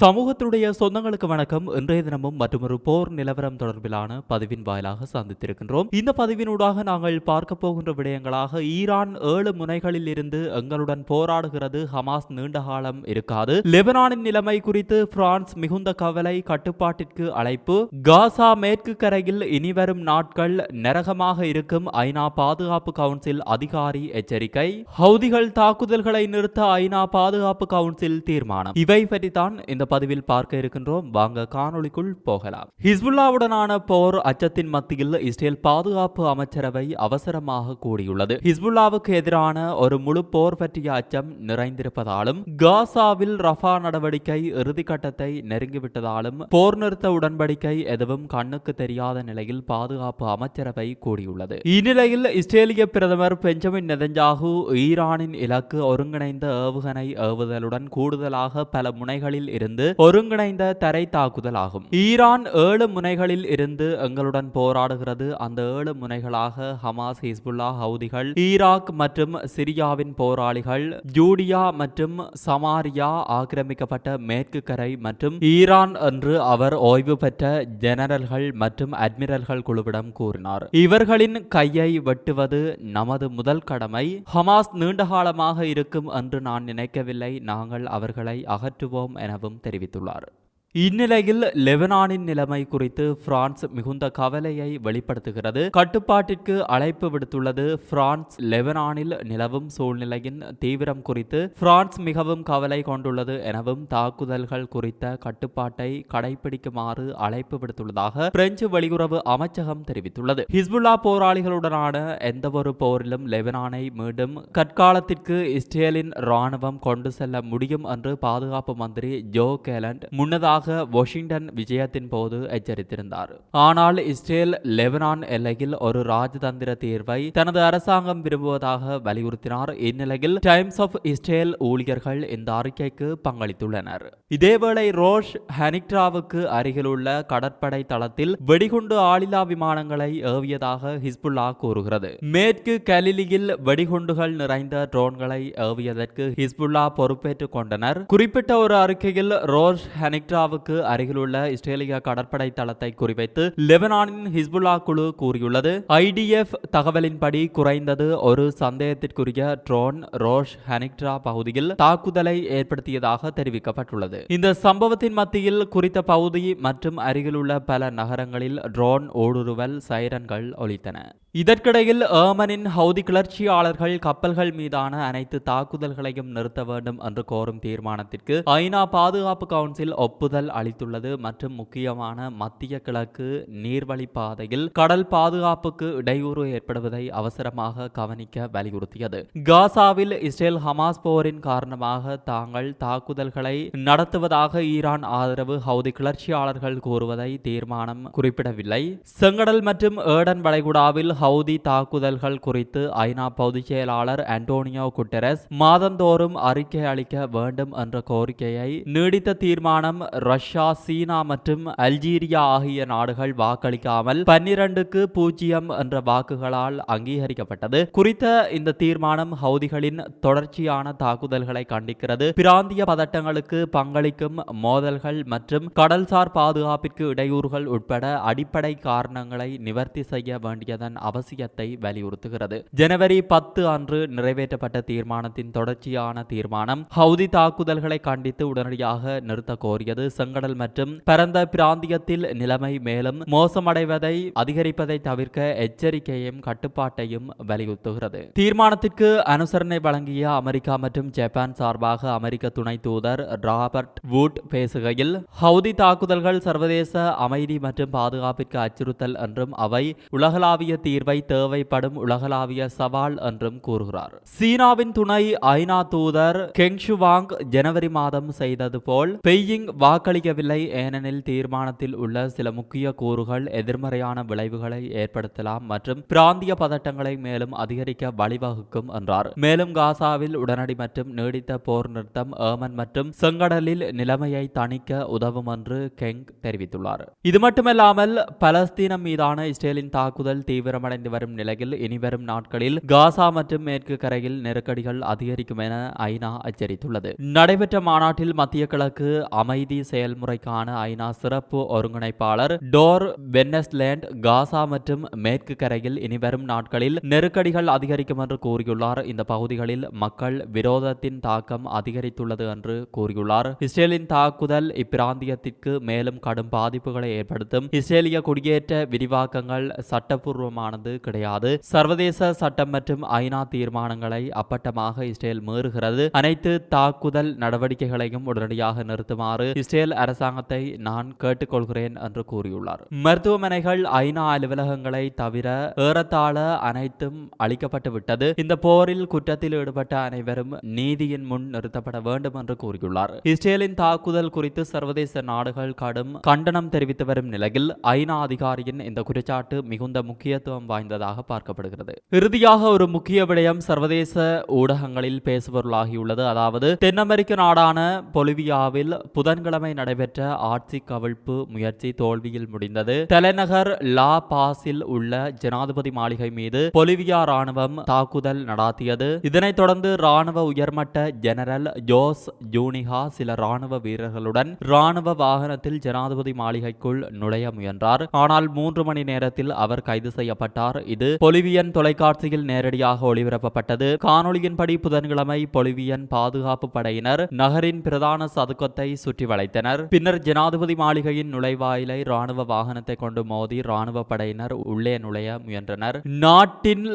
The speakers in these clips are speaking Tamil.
சமூகத்தினுடைய சொந்தங்களுக்கு வணக்கம். இன்றைய தினமும் மற்றொரு போர் நிலவரம் தொடர்பிலான பதிவின் வாயிலாக சந்தித்திருக்கின்றோம். இந்த பதிவினூடாக நாங்கள் பார்க்க போகின்ற விடயங்களாக ஈரான் ஏழு முனைகளில் இருந்து எங்களுடன் போராடுகிறது ஹமாஸ் நீண்ட காலம் இருக்காது. லெபனானின் நிலைமை குறித்து பிரான்ஸ் மிகுந்த கவலை கட்டுப்பாட்டிற்கு அழைப்பு. காசா மேற்கு கரையில் இனிவரும் நாட்கள் நரகமாக இருக்கும் ஐநா பாதுகாப்பு கவுன்சில் அதிகாரி எச்சரிக்கை. ஹவுதிகள் தாக்குதல்களை நிறுத்த ஐநா பாதுகாப்பு கவுன்சில் தீர்மானம். இவை பற்றித்தான் இந்த பதிவில் பார்க்க இருக்கின்றோம். வாங்க காணொளிக்குள் போகலாம். ஹிஸ்புல்லாவுடனான போர் அச்சத்தின் மத்தியில் இஸ்ரேல் பாதுகாப்பு அமைச்சரவை அவசரமாக கூடியுள்ளது. ஹிஸ்புல்லாவுக்கு எதிரான ஒரு முழு போர் பற்றிய அச்சம் நிறைந்திருப்பதாலும் காசாவில் ரஃபா நடவடிக்கை இறுதிக்கட்டத்தை நெருங்கிவிட்டதாலும் போர் நிறுத்த உடன்படிக்கை எதுவும் கண்ணுக்கு தெரியாத நிலையில் பாதுகாப்பு அமைச்சரவை கூடியுள்ளது. இந்நிலையில் இஸ்ரேலிய பிரதமர் பெஞ்சமின் நெதஞ்சாகு ஈரானின் இலக்கு ஒருங்கிணைந்த ஏவுகணை ஏவுதலுடன் கூடுதலாக பல முனைகளில் இருந்து ஒருங்கிணைந்த தரை தாக்குதல் ஆகும் ஈரான் ஏழு முனைகளில் இருந்து எங்களுடன் போராடுகிறது. அந்த ஏழு முனைகளாக ஹமாஸ் ஹிஸ்புல்லா ஹவுதிகள் ஈராக் மற்றும் சிரியாவின் போராளிகள் ஜூடியா மற்றும் சமாரியா ஆக்கிரமிக்கப்பட்ட மேற்கு கரை மற்றும் ஈரான் என்று அவர் ஓய்வு பெற்ற ஜெனரல்கள் மற்றும் அட்மிரல்கள் குழுவிடம் கூறினார். இவர்களின் கையை வெட்டுவது நமது முதல் கடமை. ஹமாஸ் நீண்ட காலமாக இருக்கும் என்று நான் நினைக்கவில்லை. நாங்கள் அவர்களை அகற்றுவோம் எனவும் தெரிவித்துள்ளார் இந்நிலையில் லெபனானின் நிலைமை குறித்து பிரான்ஸ் மிகுந்த கவலையை வெளிப்படுத்துகிறது. கட்டுப்பாட்டிற்கு அழைப்பு விடுத்துள்ளது. பிரான்ஸ் லெபனானில் நிலவும் சூழ்நிலையின் தீவிரம் குறித்து பிரான்ஸ் மிகவும் கவலை கொண்டுள்ளது எனவும் தாக்குதல்கள் குறித்த கட்டுப்பாட்டை கடைபிடிக்குமாறு அழைப்பு விடுத்துள்ளதாக பிரெஞ்சு வெளியுறவு அமைச்சகம் தெரிவித்துள்ளது. ஹிஸ்புல்லா போராளிகளுடனான எந்தவொரு போரிலும் லெபனானை மீண்டும் கற்காலத்திற்கு இஸ்ரேலின் ராணுவம் கொண்டு செல்ல முடியும் என்று பாதுகாப்பு மந்திரி ஜோ கேலண்ட் முன்னதாக வாஷிங்டன் விஜயத்தின் போது எச்சரித்திருந்தார். ஆனால் இஸ்ரேல் லெபனான் எல்லையில் ஒரு ராஜதந்திர தீர்வை தனது அரசாங்கம் விரும்புவதாக வலியுறுத்தினார். இந்நிலையில் டைம்ஸ் ஆஃப் இஸ்ரேல் ஊழியர்கள் இந்த அறிக்கைக்கு பங்களித்துள்ளனர். இதேவேளை ரோஷ் ஹனிக்ராவுக்கு அருகிலுள்ள கடற்படை தளத்தில் வெடிகுண்டு ஆளில்லா விமானங்களை ஏவியதாக ஹிஸ்புல்லா கூறுகிறது. மேற்கு கலிலியில் வெடிகுண்டுகள் நிறைந்த ட்ரோன்களை ஏவியதற்கு ஹிஸ்புல்லா பொறுப்பேற்றுக் கொண்டனர். குறிப்பிட்ட ஒரு அறிக்கையில் ரோஷ் ஹனிக்ராவுக்கு காசாவுக்கு அருகிலுள்ள இஸ்ரேலிய கடற்படை தளத்தை குறிவைத்து லெபனானின் ஹிஸ்புல்லா குழு கூறியுள்ளது. ஐடிஎஃப் தகவலின்படி குறைந்தது ஒரு சந்தேகத்திற்குரிய ட்ரோன் ரோஷ் ஹனிக்ட்ரா பகுதியில் தாக்குதலை ஏற்படுத்தியதாக தெரிவிக்கப்பட்டுள்ளது. இந்த சம்பவத்தின் மத்தியில் குறித்த பகுதி மற்றும் அருகிலுள்ள பல நகரங்களில் ட்ரோன் ஊடுருவல் சைரன்கள் ஒலித்தன. இதற்கிடையில் ஏமனின் ஹவுதி கிளர்ச்சியாளர்கள் கப்பல்கள் மீதான அனைத்து தாக்குதல்களையும் நிறுத்த வேண்டும் என்று கோரும் தீர்மானத்திற்கு ஐநா பாதுகாப்பு கவுன்சில் ஒப்புதல் அளித்துள்ளது மற்றும் முக்கியமான மத்திய கிழக்கு நீர்வழி பாதையில் கடல் பாதுகாப்புக்கு இடையூறு ஏற்படுவதை அவசரமாக கவனிக்க வலியுறுத்தியது. காசாவில் இஸ்ரேல் ஹமாஸ் போரின் காரணமாக தாங்கள் தாக்குதல்களை நடத்துவதாக ஈரான் ஆதரவு ஹவுதி கிளர்ச்சியாளர்கள் கூறுவதை தீர்மானம் குறிப்பிடவில்லை. செங்கடல் மற்றும் ஏடன் வளைகுடாவில் ஹவுதி தாக்குதல்கள் குறித்து ஐநா பொதுச் செயலாளர் அண்டோனியோ குட்டரஸ் மாதந்தோறும் அறிக்கை அளிக்க வேண்டும் என்ற கோரிக்கையை நீடித்த தீர்மானம் ரஷ்யா சீனா மற்றும் அல்ஜீரியா ஆகிய நாடுகள் வாக்களிக்காமல் பன்னிரண்டுக்கு பூஜ்ஜியம் என்ற வாக்குகளால் அங்கீகரிக்கப்பட்டது. குறித்த இந்த தீர்மானம் ஹவுதிகளின் தொடர்ச்சியான தாக்குதல்களை கண்டிக்கிறது. பிராந்திய பதட்டங்களுக்கு பங்களிக்கும் மோதல்கள் மற்றும் கடல்சார் பாதுகாப்பிற்கு இடையூறுகள் உட்பட அடிப்படை காரணங்களை நிவர்த்தி செய்ய வேண்டியதன் அவசியத்தை வலியுறுத்துகிறது. ஜனவரி பத்து அன்று நிறைவேற்றப்பட்ட தீர்மானத்தின் தொடர்ச்சியான தீர்மானம் ஹவுதி தாக்குதல்களை கண்டித்து உடனடியாக நிறுத்த கோரியது. செங்கடல் மற்றும் பரந்த பிராந்தியத்தில் நிலைமை மேலும் மோசமடைவதை அதிகரிப்பதை தவிர்க்க எச்சரிக்கையும் கட்டுப்பாட்டையும் வலியுறுத்துகிறது. தீர்மானத்திற்கு அனுசரணை வழங்கிய அமெரிக்கா மற்றும் ஜப்பான் சார்பாக அமெரிக்க துணை தூதர் ராபர்ட் வூட் பேசுகையில் ஹவுதி தாக்குதல்கள் சர்வதேச அமைதி மற்றும் பாதுகாப்பிற்கு அச்சுறுத்தல் என்றும் அவை உலகளாவிய தீர்வை தேவைப்படும் உலகளாவிய சவால் என்றும் கூறுகிறார். சீனாவின் துணை ஐநா தூதர் கெங்ஷுவாங் ஜனவரி மாதம் செய்தது போல் பெய்யிங் வாக்களி வாக்களிக்கவில்லை ஏனெனில் தீர்மானத்தில் உள்ள சில முக்கிய கூறுகள் எதிர்மறையான விளைவுகளை ஏற்படுத்தலாம் மற்றும் பிராந்திய பதட்டங்களை மேலும் அதிகரிக்க வழிவகுக்கும் என்றார். மேலும் காசாவில் உடனடி மற்றும் நீடித்த போர் நிறுத்தம் ஏமன் மற்றும் செங்கடலில் நிலைமையை தணிக்க உதவும் என்று கெங் தெரிவித்துள்ளார். இது மட்டுமல்லாமல் பலஸ்தீனம் மீதான இஸ்ரேலின் தாக்குதல் தீவிரமடைந்து வரும் நிலையில் இனிவரும் நாட்களில் காசா மற்றும் மேற்கு கரையில் நெருக்கடிகள் அதிகரிக்கும் என ஐநா எச்சரித்துள்ளது. நடைபெற்ற மாநாட்டில் மத்திய கிழக்கு அமைதி செயல்முறைக்கான ஐநா சிறப்பு ஒருங்கிணைப்பாளர் டோர் வென்னஸ்லேண்ட் காசா மற்றும் மேற்கு கரையில் இனிவரும் நாட்களில் நெருக்கடிகள் அதிகரிக்கும் என்று கூறியுள்ளார். இந்த பகுதிகளில் மக்கள் விரோதத்தின் தாக்கம் அதிகரித்துள்ளது என்று கூறியுள்ளார். இஸ்ரேலின் தாக்குதல் இப்பிராந்தியத்திற்கு மேலும் கடும் பாதிப்புகளை ஏற்படுத்தும். இஸ்ரேலிய குடியேற்ற விரிவாக்கங்கள் சட்டப்பூர்வமானது கிடையாது. சர்வதேச சட்டம் மற்றும் ஐநா தீர்மானங்களை அப்பட்டமாக இஸ்ரேல் மீறுகிறது. அனைத்து தாக்குதல் நடவடிக்கைகளையும் உடனடியாக நிறுத்துமாறு இஸ்ரேல் இஸ்ரேல் அரசாங்கத்தை நான் கேட்டுக்கொள்கிறேன் என்று கூறியுள்ளார். மருத்துவமனைகள் ஐநா அலுவலகங்களை தவிர ஏறத்தாழ அனைத்தும் அளிக்கப்பட்டு விட்டது இந்த போரில் குற்றத்தில் ஈடுபட்ட அனைவரும் நீதியின் முன் நிறுத்தப்பட வேண்டும் என்று கூறியுள்ளார். இஸ்ரேலின் தாக்குதல் குறித்து சர்வதேச நாடுகள் கடும் கண்டனம் தெரிவித்து வரும் நிலையில் ஐநா அதிகாரியின் இந்த குற்றச்சாட்டு மிகுந்த முக்கியத்துவம் வாய்ந்ததாக பார்க்கப்படுகிறது. இறுதியாக ஒரு முக்கிய விடயம் சர்வதேச ஊடகங்களில் பேசுபொருளாகியுள்ளது. அதாவது தென் அமெரிக்க நாடான பொலிவியாவில் புதன்கிழமை நடைபெற்ற ஆட்சி கவிழ்ப்பு முயற்சி தோல்வியில் முடிந்தது. தலைநகர் லா பாஸில் உள்ள ஜனாதிபதி மாளிகை மீது பொலிவியா ராணுவம் தாக்குதல் நடாத்தியது. இதனைத் தொடர்ந்து ராணுவ உயர்மட்ட ஜெனரல் ஜோஸ் ஜூனிகா சில ராணுவ வீரர்களுடன் ராணுவ வாகனத்தில் ஜனாதிபதி மாளிகைக்குள் நுழைய முயன்றார். ஆனால் மூன்று மணி நேரத்தில் அவர் கைது செய்யப்பட்டார். இது பொலிவியன் தொலைக்காட்சியில் நேரடியாக ஒளிபரப்பப்பட்டது. காணொளியின்படி புதன்கிழமை பொலிவியன் பாதுகாப்பு படையினர் நகரின் பிரதான சதுக்கத்தை சுற்றி வளைத்தனர் பின்னர் ஜனாதிபதி மாளிகையின் நுழைவாயிலை ராணுவ வாகனத்தை கொண்டு மோதி ராணுவ படையினர் உள்ளே நுழைய முயன்றனர். நாட்டின்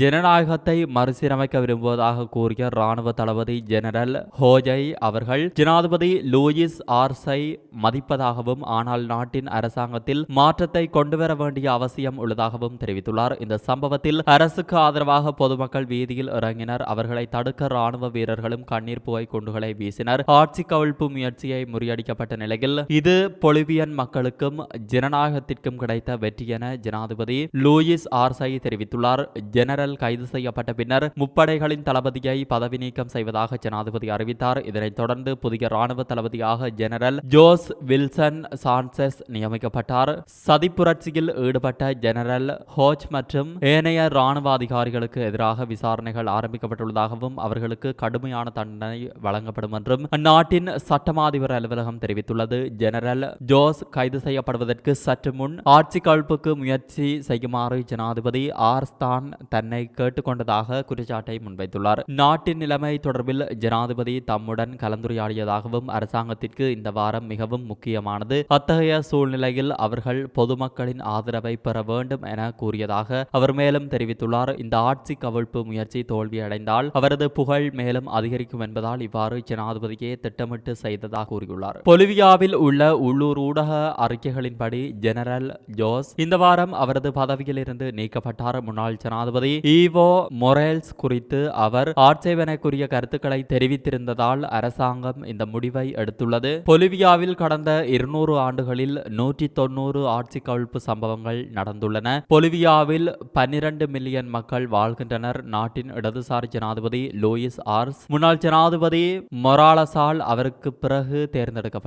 ஜனநாயகத்தை மறுசீரமைக்க விரும்புவதாக கூறிய ராணுவ தளபதி ஜெனரல் ஹோஜை அவர்கள் ஜனாதிபதி லூயிஸ் ஆர்ஸை மதிப்பதாகவும் ஆனால் நாட்டின் அரசாங்கத்தில் மாற்றத்தை கொண்டுவர வேண்டிய அவசியம் உள்ளதாகவும் தெரிவித்துள்ளார். இந்த சம்பவத்தில் அரசுக்கு ஆதரவாக பொதுமக்கள் வீதியில் இறங்கினர். அவர்களை தடுக்க ராணுவ வீரர்களும் கண்ணீர் புகை குண்டுகளை வீசினர். ஆட்சி கவிழ்ப்பு முயற்சியை முறியடிக்க முறியடிக்கப்பட்ட நிலையில் இது பொலிவியன் மக்களுக்கும் ஜனநாயகத்திற்கும் கிடைத்த வெற்றி என ஜனாதிபதி லூயிஸ் ஆர்சை தெரிவித்துள்ளார். ஜெனரல் கைது செய்யப்பட்ட பின்னர் முப்படைகளின் தளபதியை பதவி நீக்கம் செய்வதாக ஜனாதிபதி அறிவித்தார். இதனைத் தொடர்ந்து புதிய ராணுவ தளபதியாக ஜெனரல் ஜோஸ் வில்சன் சான்சஸ் நியமிக்கப்பட்டார். சதி புரட்சியில் ஈடுபட்ட ஜெனரல் ஹோச் மற்றும் ஏனைய ராணுவ அதிகாரிகளுக்கு எதிராக விசாரணைகள் ஆரம்பிக்கப்பட்டுள்ளதாகவும் அவர்களுக்கு கடுமையான தண்டனை வழங்கப்படும் என்றும் அந்நாட்டின் சட்டமாதிபர் அலுவலகம் தெரிவித்துள்ளது. ஜெனரல் ஜோஸ் கைது செய்யப்படுவதற்கு சற்று முன் ஆட்சி கழிப்புக்கு முயற்சி செய்யுமாறு ஜனாதிபதி ஆர்ஸ்தான் தன்னை கேட்டுக்கொண்டதாக குற்றச்சாட்டை முன்வைத்துள்ளார். நாட்டின் நிலைமை தொடர்பில் ஜனாதிபதி தம்முடன் கலந்துரையாடியதாகவும் அரசாங்கத்திற்கு இந்த வாரம் மிகவும் முக்கியமானது. அத்தகைய சூழ்நிலையில் அவர்கள் பொதுமக்களின் ஆதரவை பெற வேண்டும் என கூறியதாக அவர் மேலும் தெரிவித்துள்ளார். இந்த ஆட்சி கவிழ்ப்பு முயற்சி தோல்வியடைந்தால் அவரது புகழ் மேலும் அதிகரிக்கும் என்பதால் இவ்வாறு ஜனாதிபதியே திட்டமிட்டு செய்ததாக கூறியுள்ளார். பொலிவியாவில் உள்ள உள்ளூர் ஊடக அறிக்கைகளின்படி ஜெனரல் ஜோஸ் இந்த வாரம் அவரது பதவியில் இருந்து நீக்கப்பட்டார். முன்னாள் ஜனாதிபதி ஈவோ மொரேல்ஸ் குறித்து அவர் ஆட்சேபனைக்குரிய கருத்துக்களை தெரிவித்திருந்ததால் அரசாங்கம் இந்த முடிவை எடுத்துள்ளது. பொலிவியாவில் கடந்த இருநூறு ஆண்டுகளில் நூற்றி தொண்ணூறு ஆட்சி கவிழ்ப்பு சம்பவங்கள் நடந்துள்ளன. பொலிவியாவில் பன்னிரண்டு மில்லியன் மக்கள் வாழ்கின்றனர். நாட்டின் இடதுசாரி ஜனாதிபதி லூயிஸ் ஆர்ஸ். முன்னாள் ஜனாதிபதி மொராலசால் அவருக்கு பிறகு தேர்ந்தெடுக்கப்பட்டார்.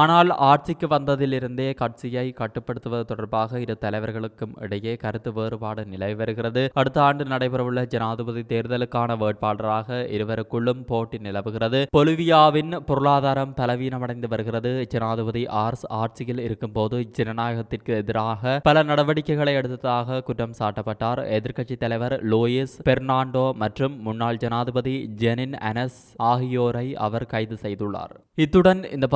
ஆனால் ஆட்சிக்கு வந்ததிலிருந்தே கட்சியை கட்டுப்படுத்துவது தொடர்பாக இரு தலைவர்களுக்கும் இடையே கருத்து வேறுபாடு நிலவி வருகிறது. அடுத்த ஆண்டு நடைபெறவுள்ள ஜனாதிபதி தேர்தலுக்கான வேட்பாளராக இருவருக்குள்ளும் போட்டி நிலவுகிறது. பொலிவியாவின் பொருளாதாரம் பலவீனமடைந்து வருகிறது. ஜனாதிபதி ஆர்ஸ் ஆட்சியில் இருக்கும்போது ஜனநாயகத்திற்கு எதிராக பல நடவடிக்கைகளை எடுத்ததாக குற்றம் சாட்டப்பட்டார். எதிர்க்கட்சி தலைவர் லூயிஸ் பெர்னாண்டோ மற்றும் முன்னாள் ஜனாதிபதி ஜெனின் அனஸ் ஆகியோரை அவர் கைது செய்துள்ளார். இத்துடன் இந்த